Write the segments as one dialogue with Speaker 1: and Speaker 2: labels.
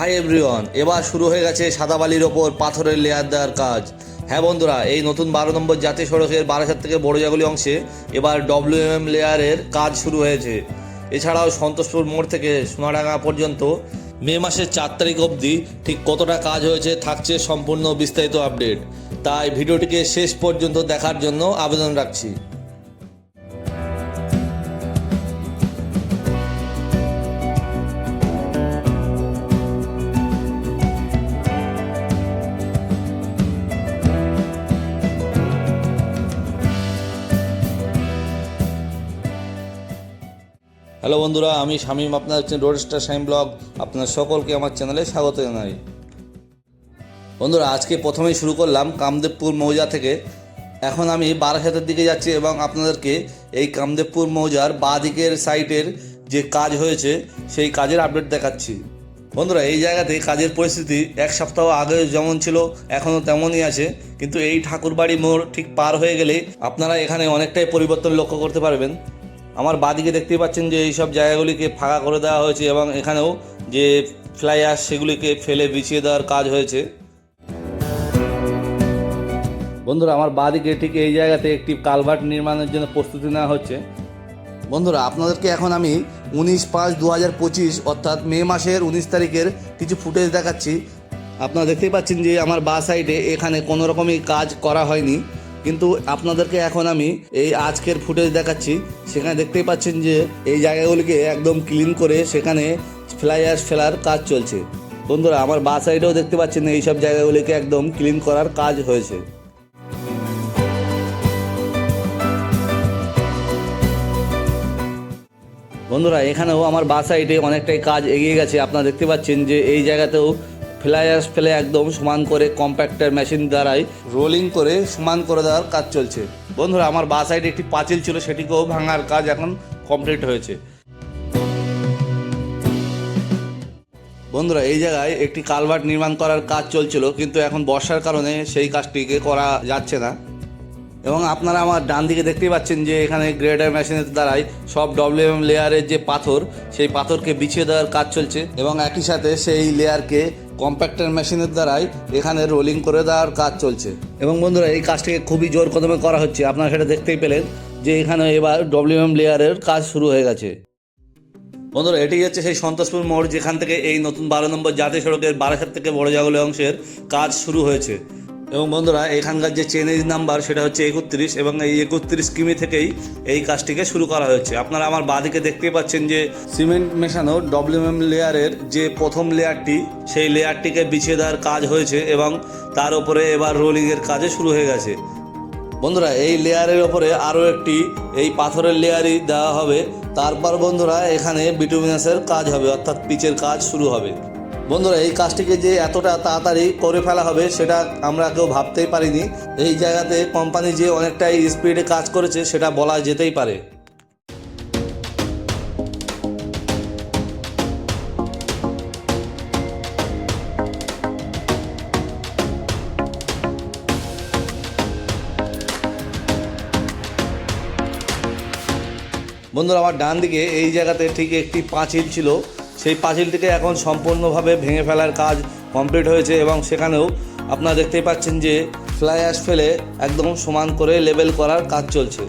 Speaker 1: Hi everyone, এবার শুরু হয়ে গেছে সাদা বালির ওপর পাথরের লেয়ার দেওয়ার কাজ। হ্যাঁ বন্ধুরা, এই নতুন বারো নম্বর জাতীয় সড়কের বারাসাত থেকে বড়জাগুলি অংশে এবার ডব্লিউএম লেয়ারের কাজ শুরু হয়েছে। এছাড়াও সন্তোষপুর মোড় থেকে সোনাডাঙ্গা পর্যন্ত মে মাসের চার তারিখ অবধি ঠিক কতটা কাজ হয়েছে থাকছে সম্পূর্ণ বিস্তারিত আপডেট। তাই ভিডিওটিকে শেষ পর্যন্ত দেখার জন্য আবেদন রাখছি। হ্যালো বন্ধুরা, আমি শামীম, আপনার হচ্ছেন রোড স্টার শাইম ব্লগ আপনার সকলকে আমার চ্যানেলে স্বাগত জানাই। বন্ধুরা, আজকে প্রথমেই শুরু করলাম কামদেবপুর মৌজা থেকে। এখন আমি বারাসাতের দিকে যাচ্ছি এবং আপনাদেরকে এই কামদেবপুর মৌজার বাঁ দিকের সাইটের যে কাজ হয়েছে, সেই কাজের আপডেট দেখাচ্ছি। বন্ধুরা, এই জায়গাতে কাজের পরিস্থিতি এক সপ্তাহ আগে যেমন ছিল এখনও তেমনই আছে। কিন্তু এই ঠাকুরবাড়ি মোড় ঠিক পার হয়ে গেলে আপনারা এখানে অনেকটাই পরিবর্তন লক্ষ্য করতে পারবেন। আমার বাদিকে দেখতেই পাচ্ছেন যে এই সব জায়গাগুলিকে ফাঁকা করে দেওয়া হয়েছে এবং এখানেও যে ফ্লাই আস সেগুলিকে ফেলে বিছিয়ে দেওয়ার কাজ হয়েছে। বন্ধুরা, আমার বাদিকে ঠিক এই জায়গাতে একটি কালভার্ট নির্মাণের জন্য প্রস্তুতি নেওয়া হচ্ছে। বন্ধুরা, আপনাদেরকে এখন আমি উনিশ পাঁচ দু হাজার পঁচিশ, অর্থাৎ মে মাসের উনিশ তারিখের কিছু ফুটেজ দেখাচ্ছি। আপনারা দেখতেই পাচ্ছেন যে আমার বা সাইডে এখানে কোনো রকমই কাজ করা হয়নি। কিন্তু আপনাদেরকে এখন আমি এই আজকের ফুটেজ দেখাচ্ছি। সেখানে দেখতেই পাচ্ছেন যে এই জায়গাগুলিকে একদম ক্লিন করে সেখানে ফ্লাইয়ার্স ফেলার কাজ চলছে। বন্ধুরা, আমার বা সাইডেও দেখতে পাচ্ছেন এই সব জায়গাগুলিকে একদম ক্লিন করার কাজ হয়েছে। বন্ধুরা, এখানেও আমার বা সাইডে অনেকটাই কাজ এগিয়ে গেছে। আপনারা দেখতে পাচ্ছেন যে এই জায়গাতেও ফ্লাইয়ার্স ফেলে একদম সমান করে কম্প্যাক্টার মেশিন দ্বারাই রোলিং করে সমান করে দেওয়ার কাজ চলছে। বন্ধুরা, আমার বা সাইডে একটি পাঁচিল ছিল, সেটিকেও ভাঙার কাজ এখন কমপ্লিট হয়েছে। বন্ধুরা, এই জায়গায় একটি কালভার্ট নির্মাণ করার কাজ চলছিল, কিন্তু এখন বর্ষার কারণে সেই কাজটিকে করা যাচ্ছে না। এবং আপনারা আমার ডান দিকে দেখতেই পাচ্ছেন যে এখানে গ্রেডার মেশিনের দ্বারাই সব ডব্লিউএম লেয়ারের যে পাথর, সেই পাথরকে বিছিয়ে দেওয়ার কাজ চলছে। এবং একই সাথে সেই লেয়ারকে কম্প্যাক্টার মেশিনের দ্বারাই এখানে রোলিং করে দেওয়ার কাজ চলছে। এবং বন্ধুরা, এই কাজটিকে খুবই জোর কদমে করা হচ্ছে। আপনারা সেটা দেখতেই পেলেন যে এখানে এবার ডব্লিউএম লেয়ারের কাজ শুরু হয়ে গেছে। বন্ধুরা এটি হচ্ছে সেই সন্তোষপুর মোড় যেখান থেকে এই নতুন বারো নম্বর জাতীয় সড়কের বারাসাত থেকে বড় জাগলি অংশের কাজ শুরু হয়েছে। এবং বন্ধুরা এখানকার যে চেনেজ নাম্বার সেটা হচ্ছে একত্রিশ এবং এই একত্রিশ কিমি থেকেই এই কাজটিকে শুরু করা হয়েছে। আপনারা আমার বাদিকে দেখতেই পাচ্ছেন যে সিমেন্ট মেশানো ডব্লিউএম লেয়ারের যে প্রথম লেয়ারটি সেই লেয়ারটিকে বিছিয়ে দেওয়ার কাজ হয়েছে এবং তার উপরে এবার রোলিংয়ের কাজে শুরু হয়ে গেছে। বন্ধুরা, এই লেয়ারের ওপরে আরও একটি, এই পাথরের লেয়ারই দেওয়া হবে। তারপর বন্ধুরা, এখানে বিটুমিনাসের কাজ হবে, অর্থাৎ পিচের কাজ শুরু হবে। বন্ধুরা, এই কাজটিকে যে এতটা তাড়াতাড়ি করে ফেলা হবে, সেটা আমরা কেউ ভাবতেই পারিনি। এই জায়গাতে কোম্পানি যে অনেকটাই স্পিডে কাজ করেছে, সেটা বলা যেতেই পারে। বন্ধুরা, আমার ডান দিকে এই জায়গাতে ঠিক একটি পাঁচিল ছিল। সেই পাঁচিলটিকে এখন সম্পূর্ণভাবে ভেঙে ফেলার কাজ কমপ্লিট হয়েছে এবং সেখানেও আপনারা দেখতেই পাচ্ছেন যে ফ্লাই অ্যাশ ফেলে একদম সমান করে লেবেল করার কাজ চলছে।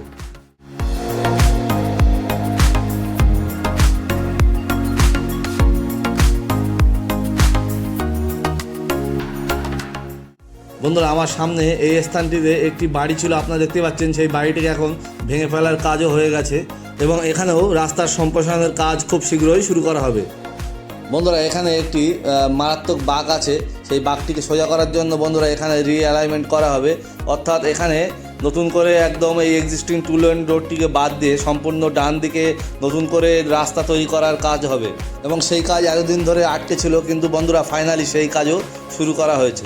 Speaker 1: বন্ধুরা, আমার সামনে এই স্থানটিতে একটি বাড়ি ছিল, আপনারা দেখতে পাচ্ছেন সেই বাড়িটিকে এখন ভেঙে ফেলার কাজও হয়ে গেছে। এবং এখানেও রাস্তার সম্প্রসারণের কাজ খুব শীঘ্রই শুরু করা হবে। বন্ধুরা, এখানে একটি মারাত্মক বাঘ আছে। সেই বাঘটিকে সোজা করার জন্য বন্ধুরা এখানে রিঅ্যালাইনমেন্ট করা হবে। অর্থাৎ এখানে নতুন করে একদম এই এক্সিস্টিং টু লেন রোডটিকে বাদ দিয়ে সম্পূর্ণ ডান দিকে নতুন করে রাস্তা তৈরি করার কাজ হবে। এবং সেই কাজ এতদিন ধরে আটকে ছিল, কিন্তু বন্ধুরা ফাইনালি সেই কাজও শুরু করা হয়েছে।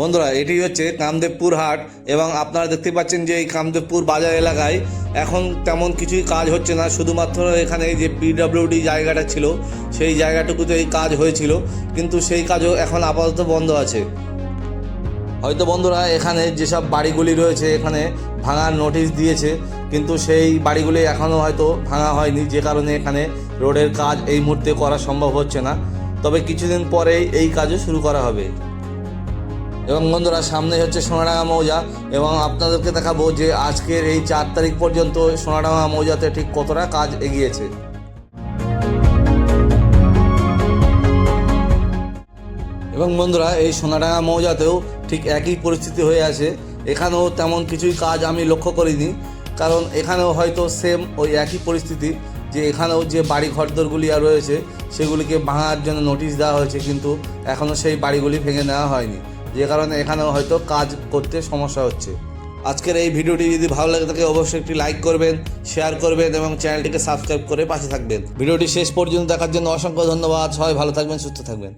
Speaker 1: বন্ধুরা, এটি হচ্ছে কামদেবপুর হাট এবং আপনারা দেখতে পাচ্ছেন যে এই কামদেবপুর বাজার এলাকায় এখন তেমন কিছুই কাজ হচ্ছে না। শুধুমাত্র এখানে যে পিডব্লিউডি জায়গাটা ছিল, সেই জায়গাটুকুতে এই কাজ হয়েছিল, কিন্তু সেই কাজও এখন আপাতত বন্ধ আছে। হয়তো বন্ধুরা, এখানে যেসব বাড়িগুলি রয়েছে, এখানে ভাঙার নোটিশ দিয়েছে, কিন্তু সেই বাড়িগুলি এখনও হয়তো ভাঙা হয়নি, যে কারণে এখানে রোডের কাজ এই মুহূর্তে করা সম্ভব হচ্ছে না। তবে কিছুদিন পরেই এই কাজও শুরু করা হবে। এবং বন্ধুরা সামনে হচ্ছে সোনাডাঙ্গা মৌজা এবং আপনাদেরকে দেখাবো যে আজকের এই চার তারিখ পর্যন্ত সোনাডাঙ্গা মৌজাতে ঠিক কতটা কাজ এগিয়েছে। এবং বন্ধুরা, এই সোনাডাঙ্গা মৌজাতেও ঠিক একই পরিস্থিতি হয়ে আছে। এখানেও তেমন কিছুই কাজ আমি লক্ষ্য করিনি, কারণ এখানেও হয়তো সেম ওই একই পরিস্থিতি, যে এখানেও যে বাড়ি ঘরদরগুলি আর রয়েছে, সেগুলিকে ভাঙার জন্য নোটিশ দেওয়া হয়েছে, কিন্তু এখনও সেই বাড়িগুলি ভেঙে নেওয়া হয়নি। যে কারণে এখানেও হয়তো কাজ করতে সমস্যা হচ্ছে। আজকের এই ভিডিওটি যদি ভালো লাগে থাকে, অবশ্যই একটি লাইক করবেন, শেয়ার করবেন এবং চ্যানেলটিকে সাবস্ক্রাইব করে পাশে থাকবেন। ভিডিওটি শেষ পর্যন্ত দেখার জন্য অসংখ্য ধন্যবাদ। সবাই ভালো থাকবেন, সুস্থ থাকবেন।